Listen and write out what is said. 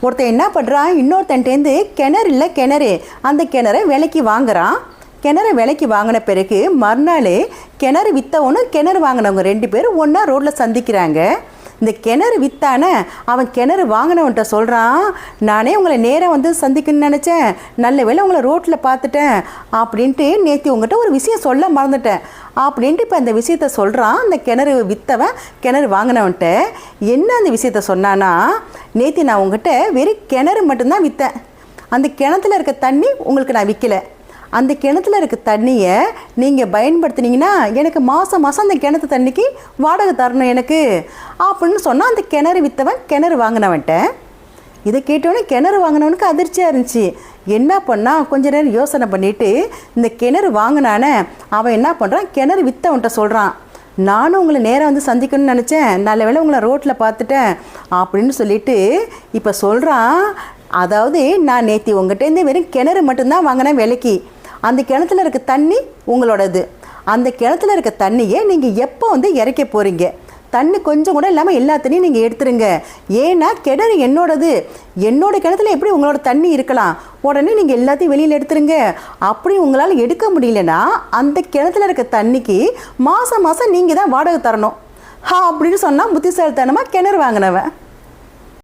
ஒருத்தன் என்ன பண்ணுறான் இன்னொருத்தன்ட்டேருந்து கிணறு இல்லை கிணறு. அந்த கிணறை விலைக்கு வாங்குறான். கிணறு விலைக்கு வாங்கின பிறகு மறுநாள் கிணறு விற்றவனும் கிணறு வாங்கினவங்க ரெண்டு பேரும் ஒன்றா ரோட்டில் சந்திக்கிறாங்க. இந்த கிணறு வித்தான அவன் கிணறு வாங்கினவன்ட்ட சொல்கிறான் நானே உங்களை நேராக வந்து சந்திக்கணும்னு நினச்சேன். நல்ல வேளை உங்களை ரோட்டில் பார்த்துட்டேன். அப்படின்ட்டு நேற்று உங்கள்கிட்ட ஒரு விஷயம் சொல்ல மறந்துட்டேன். அப்படின்ட்டு இப்போ அந்த விஷயத்த சொல்கிறான் அந்த கிணறு விற்றவன் கிணறு வாங்கினவன்ட்ட என்ன அந்த விஷயத்த சொன்னான்னா நேற்று நான் உங்ககிட்ட வெறும் கிணறு மட்டும்தான் விற்றேன் அந்த கிணத்துல இருக்க தண்ணி உங்களுக்கு நான் விற்கலை அந்த கிணத்துல இருக்க தண்ணியை நீங்கள் பயன்படுத்துனீங்கன்னா எனக்கு மாதம் மாதம் அந்த கிணத்து தண்ணிக்கு வாடகை தரணும் எனக்கு. அப்படின்னு சொன்னால் அந்த கிணறு விற்றவன் கிணறு வாங்கினவன்ட்ட இதை கேட்டோன்னே கிணறு வாங்கினவனுக்கு அதிர்ச்சியாக இருந்துச்சு. என்ன பண்ணா கொஞ்ச நேரம் யோசனை பண்ணிவிட்டு இந்த கிணறு வாங்கினானே அவன் என்ன பண்ணுறான் கிணறு விற்றவன்ட்ட சொல்கிறான் நானும் உங்களை நேராக வந்து சந்திக்கணும்னு நினச்சேன். நல்ல வேளை உங்களை ரோட்டில் பார்த்துட்டேன் அப்படின்னு சொல்லிட்டு இப்போ சொல்கிறான் அதாவது நான் நேற்று உங்கள்கிட்டேருந்து வெறும் கிணறு மட்டும்தான் வாங்கினேன் விலைக்கு. அந்த கிணத்துல இருக்க தண்ணி உங்களோடது. அந்த கிணத்துல இருக்க தண்ணியை நீங்கள் எப்போ வந்து இறைக்க போகிறீங்க தண்ணி கொஞ்சம் கூட இல்லாமல் எல்லா தண்ணியும் நீங்கள் எடுத்துருங்க. ஏன்னா கிணறு என்னோடது. என்னோட கிணத்துல எப்படி உங்களோட தண்ணி இருக்கலாம்? உடனே நீங்கள் எல்லாத்தையும் வெளியில் எடுத்துருங்க. அப்படி உங்களால் எடுக்க முடியலன்னா அந்த கிணத்துல இருக்க தண்ணிக்கு மாதம் மாதம் நீங்கள் தான் வாடகை தரணும். ஹா அப்படின்னு சொன்னால் புத்திசாலித்தனமாக கிணறு வாங்கினவன்.